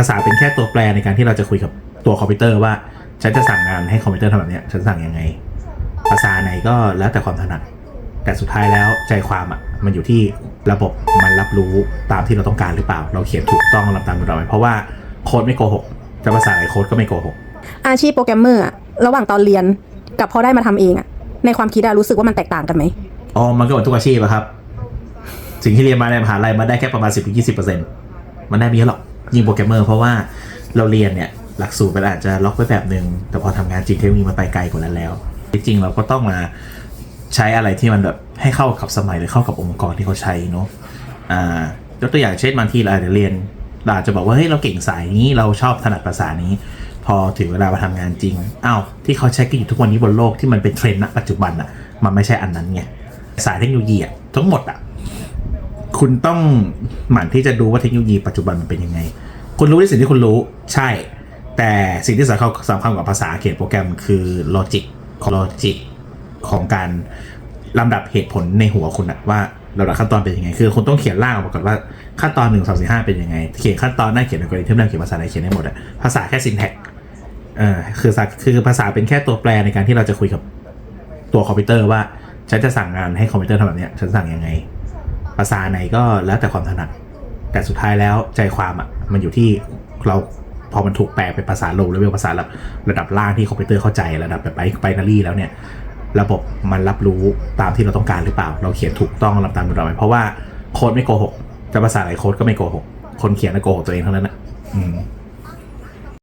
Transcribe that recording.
ภาษาเป็นแค่ตัวแปรในการที่เราจะคุยกับตัวคอมพิวเตอร์ว่า ฉันจะสั่งงานให้คอมพิวเตอร์ทำแบบเนี้ยฉันสั่งยังไง ภาษาไหนก็แล้วแต่ความถนัด แต่สุดท้ายแล้วใจความอะมันอยู่ที่ระบบมันรับรู้ตามที่เราต้องการหรือเปล่า เราเขียนถูกต้องลำตามเราไหมเพราะว่าโค้ดไม่โกหกจะภาษาไหนโค้ดก็ไม่โกหกอาชีพโปรแกรมเมอร์อะระหว่างตอนเรียนกับพอได้มาทำเองอะในความคิดอะรู้สึกว่ามันแตกต่างกันไหมอ๋อมันก็เหมือนทุกอาชีพอะครับ สิ่งที่เรียนมาในมหาลัยมาได้แค่ประมาณ 10-20%ยี่สิบเปอร์เซ็นต์มันได้ไม่เยอะหรอก ยิงโปรแกรมเมอร์เพราะว่าเราเรียนเนี่ยหลักสูตรมันอาจจะล็อกไว้แบบหนึ่งแต่พอทำงานจริงเทคโนโลยีมันไปไกลกว่านั้นแล้ว จริงๆเราก็ต้องมาใช้อะไรที่มันแบบให้เข้ากับสมัยหรือเข้ากับองค์กรที่เขาใช้เนาะอ่ายกตัวอย่างเช่นบางทีเราอาจจะเรียนเราอาจจะบอกว่าเฮ้ยเราเก่งสายนี้เราชอบถนัดภาษานี้ พอถึงเวลามาทำงานจริงอ้าวที่เขาใช้กันอยู่ทุกวันนี้บนโลกที่มันเป็นเทรนด์ณปัจจุบันอะมันไม่ใช่อันนั้นไงสายเทคโนโลยีอะทั้งหมดอะคุณต้องหมั่นที่จะดูว่าเทคโนโลยีปัจจุบันมันเป็นยังไง คุณรู้ในสิ่งที่คุณรู้ใช่ แต่สิ่งที่สำคัญสำคัญกว่าภาษาเขียนโปรแกรมคือลอจิกของลอจิกของการลำดับเหตุผลในหัวคุณอะว่าลำดับขั้นตอนเป็นยังไง คือคุณต้องเขียนร่างออกมาก่อนว่าขั้นตอนหนึ่งสองสี่ห้าเป็นยังไง เขียนขั้นตอนหน้าเขียนอัลกอริทึมหน้าเขียนภาษาไหนเขียนได้หมดอะภาษาแค่ syntax เออคือสักคือภาษาเป็นแค่ตัวแปรในการที่เราจะคุยกับตัวคอมพิวเตอร์ว่าฉันจะสั่งงานให้คอมพิวเตอร์ทำแบบเนี้ยฉันสั่งยังไง ภาษาไหนก็แล้วแต่ความถนัด แต่สุดท้ายแล้วใจความอะมันอยู่ที่เราพอมันถูกแปลเป็นภาษาโลกแล้วเป็นภาษาระระดับล่างที่คอมพิวเตอร์เข้าใจระดับแบบไบนารีแล้วเนี่ย ระบบมันรับรู้ตามที่เราต้องการหรือเปล่า เราเขียนถูกต้องลำตามเราไหมเพราะว่าโค้ดไม่โกหกจะภาษาไหนโค้ดก็ไม่โกหกคนเขียนก็โกหกตัวเองเท่านั้นนะอืม